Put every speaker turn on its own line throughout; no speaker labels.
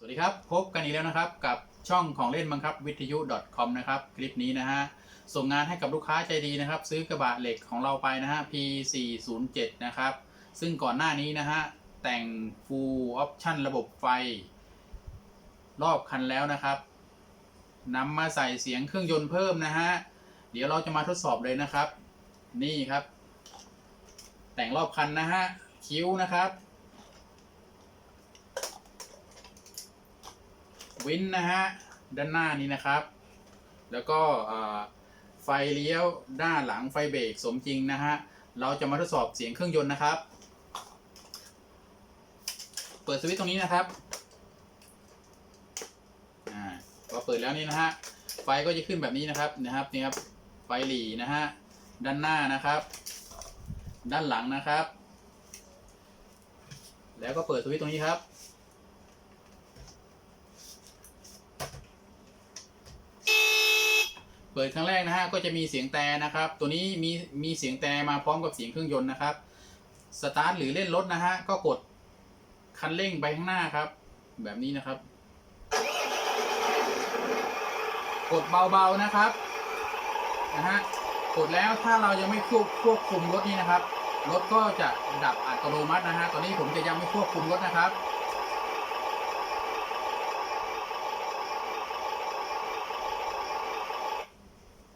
สวัสดีครับ พบกันอีกแล้วนะครับกับช่องของเล่นบังคับวิทยุ .com นะครับคลิปนี้นะฮะส่งงานให้กับลูกค้าใจดีนะครับ ซื้อกระบะเหล็กของเราไปนะฮะ P407 นะครับ ซึ่งก่อนหน้านี้นะฮะ แต่ง Full Option ระบบไฟ รอบคันแล้วนะครับนำมาใส่เสียงเครื่องยนต์เพิ่มนะฮะ เดี๋ยวเราจะมาทดสอบเลยนะครับ นี่ครับ แต่งรอบคันนะฮะ คิ้วนะครับ วินนะฮะด้านหน้านี้นะครับ แล้วก็ไฟเลี้ยวด้านหลังไฟเบรกสมจริงนะฮะเราจะมาทดสอบเสียงเครื่องยนต์นะครับ เปิดสวิตช์ตรงนี้นะครับอ่าพอเปิดแล้วนี่นะฮะไฟก็จะขึ้นแบบนี้นะครับนะครับนี่ครับไฟหลีนะฮะด้านหน้านะครับ ด้านหลังนะครับ แล้วก็เปิดสวิตช์ตรงนี้ครับ ปิดครั้งแรกนะฮะก็จะมีเสียงแต่นะครับ ตัวนี้มีมีเสียงแต่มาพร้อมกับเสียงเครื่องยนต์นะครับสตาร์ทหรือเล่นรถนะฮะก็กดคันเร่งไปข้างหน้าครับ แบบนี้นะครับ กดเบาๆนะครับนะฮะกดแล้วถ้าเรายังไม่ควบควบคุมรถนี้นะครับรถก็จะดับอัตโนมัตินะฮะตอนนี้ผมจะยังไม่ควบคุมรถนะครับ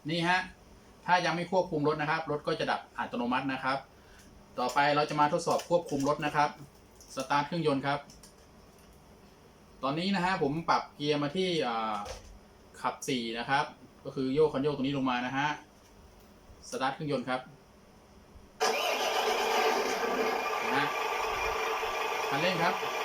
นี่ฮะ ถ้ายังไม่ควบคุมรถนะครับ รถก็จะดับอัตโนมัตินะครับ ต่อไปเราจะมาทดสอบควบคุมรถนะครับ สตาร์ทเครื่องยนต์ครับ ตอนนี้นะฮะผมปรับเกียร์มาที่ขับ 4 นะครับ ก็คือโยกคันโยกตรงนี้ลงมานะฮะ สตาร์ทเครื่องยนต์ครับนะฮะคันเร่งครับ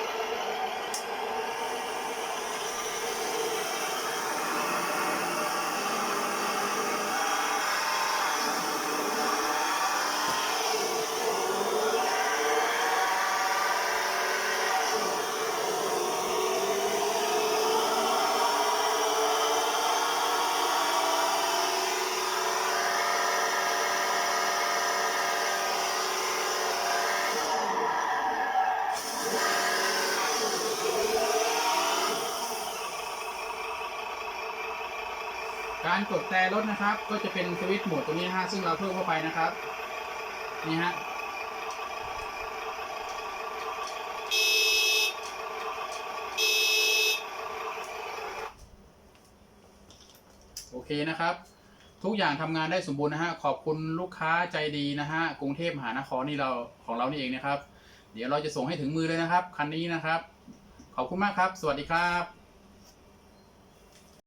การกดแต่รถนะครับ ก็จะเป็นสวิตช์โหมดตรงนี้นะฮะซึ่งเราเพิ่มเข้าไปนะครับนี่ฮะโอเคนะครับ ทุกอย่างทำงานได้สมบูรณ์นะฮะขอบคุณลูกค้าใจดีนะฮะกรุงเทพมหานครนี่เราของเรานี่เองนะครับ เดี๋ยวเราจะส่งให้ถึงมือเลยนะครับ คันนี้นะครับ ขอบคุณมากครับ สวัสดีครับ